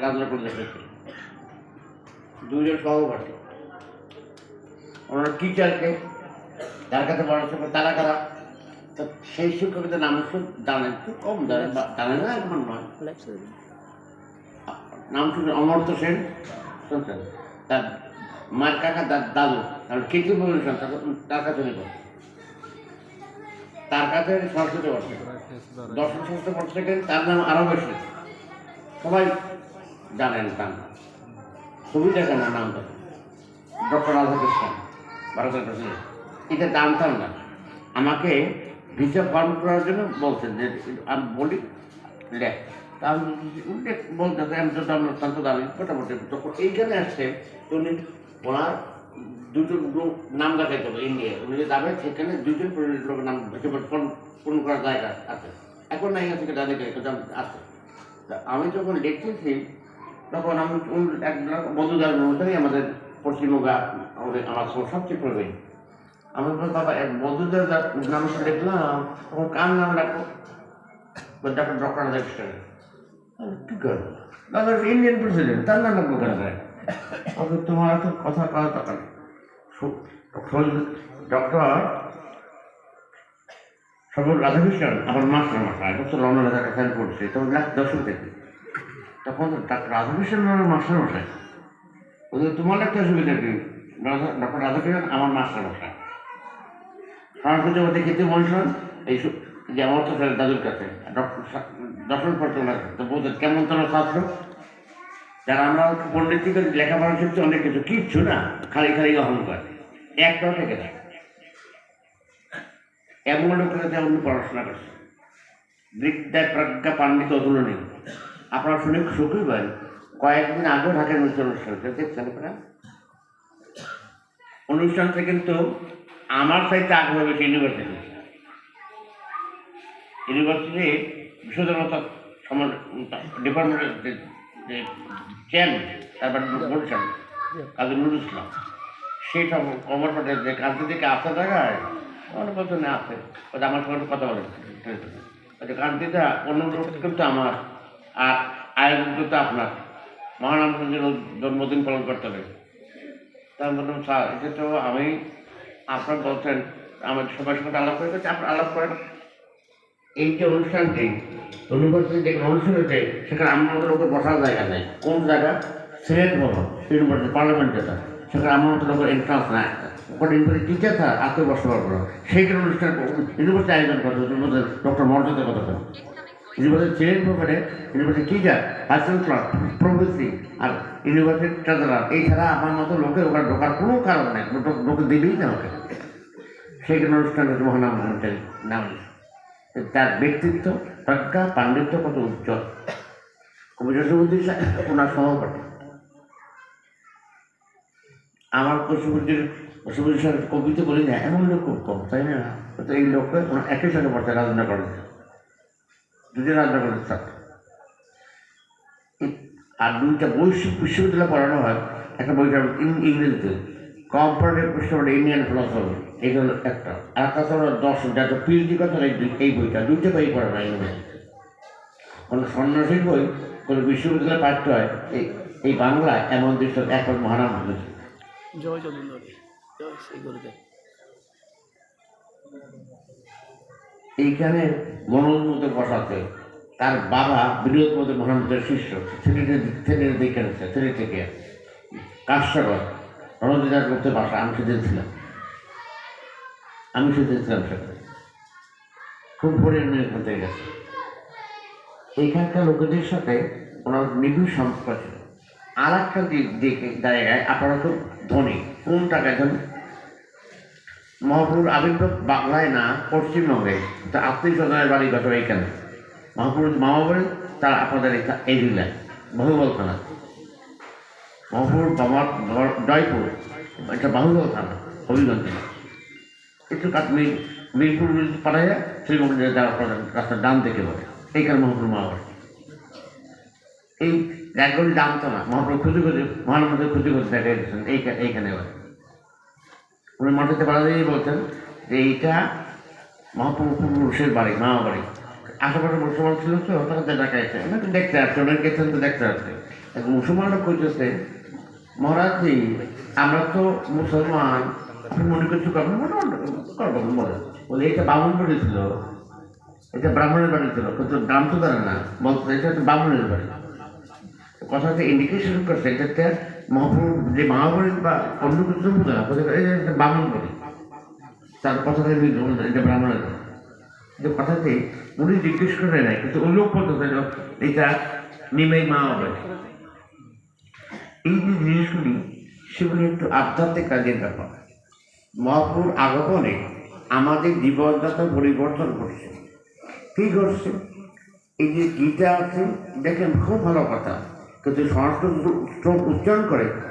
করে দেখেছি দুজন সহপাঠী। ওনার টিচারকে যার কাছে পড়াশোনা তারা কারা? তো সেই শিক্ষকের নাম জানেন একটু কম জানেন বা জানেন না এখন নয়। নাম শুনে অমর্ত্য সেন। শুনছেন? তার মার কাকা তার দাদু কারণ কিছু বলেছেন তার কাছে নেব তার কাছে সরস্বতী বর্ষে দর্শন পড়তে থেকে তার নাম আরও বেশি সবাই জানেন তার নাম ছবি দেখেন না নামটা। ডক্টর রাধাকৃষ্ণন ভারতের প্রেসিডেন্ট এটা জানতাম না। আমাকে ভিসা ফর্ম করার জন্য বলছেন যে, আমি বলি লেখ তা উল্লেখ বলতে আমি তো জানলাম তা তো জানি মোটামুটি তখন এইখানে আসছে উনি, ওনার দুজন লোক নাম দেখাইতে হবে ইন্ডিয়া উনি যে যাবেন সেখানে দুজন লোকের নাম পূরণ করার জায়গা আছে। এখন না, এখান থেকে জানি আছে আমি যখন লিখতেছি তখন আমি এক বন্ধুদার মতোই আমাদের পশ্চিমবঙ্গ আমাদের আমার সব- সবচেয়ে প্রবীণ আমি বাবা এক বন্ধুদের নাম লিখলাম তখন কার নাম রাখব ডক্টর ডক্টর করব দাদা ইন্ডিয়ান প্রেসিডেন্ট তার নাম রাখব কেন তোমার এত কথা কওয়া দরকার ডক্টর সবল রাধাকৃষ্ণন আমার মাস্টার মাস্টার আমি তো রমনা রাজার কাছে পড়ছি তখন লাখ দর্শক দেখি তখন আমার মাস্টার মশাই ওদের তোমার একটা অসুবিধা কি? ডক্টর রাধাকৃষ্ণন আমার মাস্টার মশাই সংস্কৃতি মধ্যে খেতে বলছেন এই যে আমার তো স্যার দাদুর কাছে। দর্শন করতে লাগে তো বলতেন কেমন তোমার ছাত্র? যারা আমরা পণ্ডিত লেখাপড়া শিখছি, অনেক কিছু। কিচ্ছু না। খালি খালি অহংকার। একটাও থেকে থাকে এমন লোকেরা যেমন পড়াশোনা করছে। বিদ্যায় প্রজ্ঞা পাণ্ডিত অতুলনীয়। আপনারা শুনে সুখী পান কয়েকদিন আগেও ঢাকার অনুষ্ঠান অনুষ্ঠান দেখছেন আপনারা? অনুষ্ঠানটা কিন্তু আমার চাইতে আগ্রহ বেশি ইউনিভার্সিটি ইউনিভার্সিটি সমাজ ডিপার্টমেন্টের যে চেয়ারম্যান তারপর বলছেন কাজী ইসলাম। সেই সব কমর পাটে যে কাজটি থেকে আসা জায়গায় অনেক বলছে না আছে আমার সঙ্গে কথা বলে। কান্তিটা অন্য কিন্তু আমার আর আয়োজন কিন্তু আপনার মহানন্দনের জন্মদিন পালন করতে হবে। তার বললাম স্যার এটা তো আমি আপনার বলছেন আমার সবার সঙ্গে আলাপ করে গেছে, আপনার আলাপ করেন। এই যে অনুষ্ঠানটি ইউনিভার্সিটি যে অনুষ্ঠান হচ্ছে সেখানে আমাদের লোকের বসার জায়গা নেই। কোন জায়গা? সিলেট ভবন ইউনিভার্সিটি পার্লামেন্ট যেটা, সেখানে আমার মতো লোকের এন্ট্রান্স নাই। ওখানে ইউনিভার্সিটি টিচার থাক আত্মীয় বসবাস করো সেইখানে অনুষ্ঠান ইউনিভার্সিটি আয়োজন করতে ডক্টর মর্যাদার কথা বলো ইউনিভার্সিটি সিলেট ভবনে ইউনিভার্সিটি টিচার হাসিল ক্লাব প্রভৃতি আর ইউনিভার্সিটি ট্রেজারার এই ছাড়া আমার মতো লোকের ওখানে ঢোকার কোনো কারণ নেই। লোক- দিবেই না আমাকে সেইখানে অনুষ্ঠান হচ্ছে মহানাম নাম। তার ব্যক্তিত্ব প্রজ্ঞা পাণ্ডিত্য কত উজ্জ্বল। কবি জসবুদ্দিন ওনার সহপাঠী। আমার পশুবুদ্দির পশুবুদ্দির সাথে কবিতা বলি না, এমন লোক খুব কম, তাই না? তো এই লোককে একই সাথে পড়তে রাজনা করেন দুজন করেন ছাত্র আর দুইটা বই বিশ্ববিদ্যালয়ে পড়ানো হয়, একটা বইটা ইংরেজিতে। কম্পারেটিভ পৃষ্ঠপটে ইন্ডিয়ান ফিলসফি এই হলো একটা। আর একটা হলো দর্শন যাতে পিএইচডি কথা এই বইটা, দুইটা বই পড়া হয় ইউনিভার্সিটি কোনো সন্ন্যাসীর বই, কোনো বিশ্ববিদ্যালয়ে পাঠ্য হয়, এই এই বাংলায় এমন দৃশ্য একবার মহানাম হয়েছে জয় জয় শ্রী গুরুদেব। এইখানে মনোজ বসাতে। তার বাবা বিনোদ মধ্যে মহানন্দের শিষ্য। ছেলেদের ছেলের দিকে আছে ছেলে থেকে কাশ্যকর রণদিদাস করতে বাসা আমি সেদিন ছিলাম। আমি সেদিন ছিলাম সেখানে। খুব ভোরের মেয়ে করতে গেছে। এইখানকার লোকেদের সাথে ওনার নিবিড় সম্পর্ক ছিল। আর একটা দিকে জায়গায় আপনারা খুব ধনী। কোন টাকায় ধনী? মহাপুরুর আবির্ভাব বাংলায় না, পশ্চিমবঙ্গে। তা আত্মীয় স্বজনের বাড়ি গত এইখানে। মহাপুরুষ মামা বলে তার আপনাদের এই জেলায় বাহুবল থানা মহাপুর বাবার জয়পুর এটা বাহুবল থানা হবিগঞ্জ জেলা একটু কাঠ মিল মিরপুর শ্রীমন্দিরে যাওয়ার পর রাস্তার ডান থেকে বলে এইখানে মহাপুর মামা এই জায়গাগুলি জানতো না মহাপুর খুঁজে খুঁজে মহানন্দের খুঁজে খুঁজে দেখা এইখানে বলে। উনি মাটিতে পাড়া দিয়ে বলতেন যে এইটা মহাপুরুষের বাড়ি মামা বাড়ি। আশেপাশে মুসলমান ছিল তো ওটাকে ডাকাইছে ওনাকে দেখতে আসছে, অনেক গেছেন তো দেখতে আসছে। এখন মুসলমানরা কইতেছে মহারাজজি আমরা তো মুসলমান, আপনি মনে করছি করবেন করবেন বলে এটা বামুন বাড়ি ছিল। এটা ব্রাহ্মণের বাড়ি ছিল, কিন্তু নাম তো জানে না। বলতো এটা হচ্ছে বামুনের বাড়ি। কথাটা ইন্ডিকেশন করছে এটাতে মহাপুর যে মহাপুর বা অন্য কিছু না বলে এটা বামুন বাড়ি তার কথাটা এটা ব্রাহ্মণের। বাড়ি যে কথাতে উনি জিজ্ঞেস করে নাই, কিন্তু বলতে চাইল এটা নিমেই মা হবে। এই যে জিনিসগুলি, সেগুলি একটু আধ্যাত্মিক কাজের ব্যাপার। মহাপুর আগমনে আমাদের জীবনযাত্রা পরিবর্তন করছে কী করছে এই যে গীতা আছে, দেখেন খুব ভালো কথা। কিন্তু সংস্কৃত উচ্চারণ করে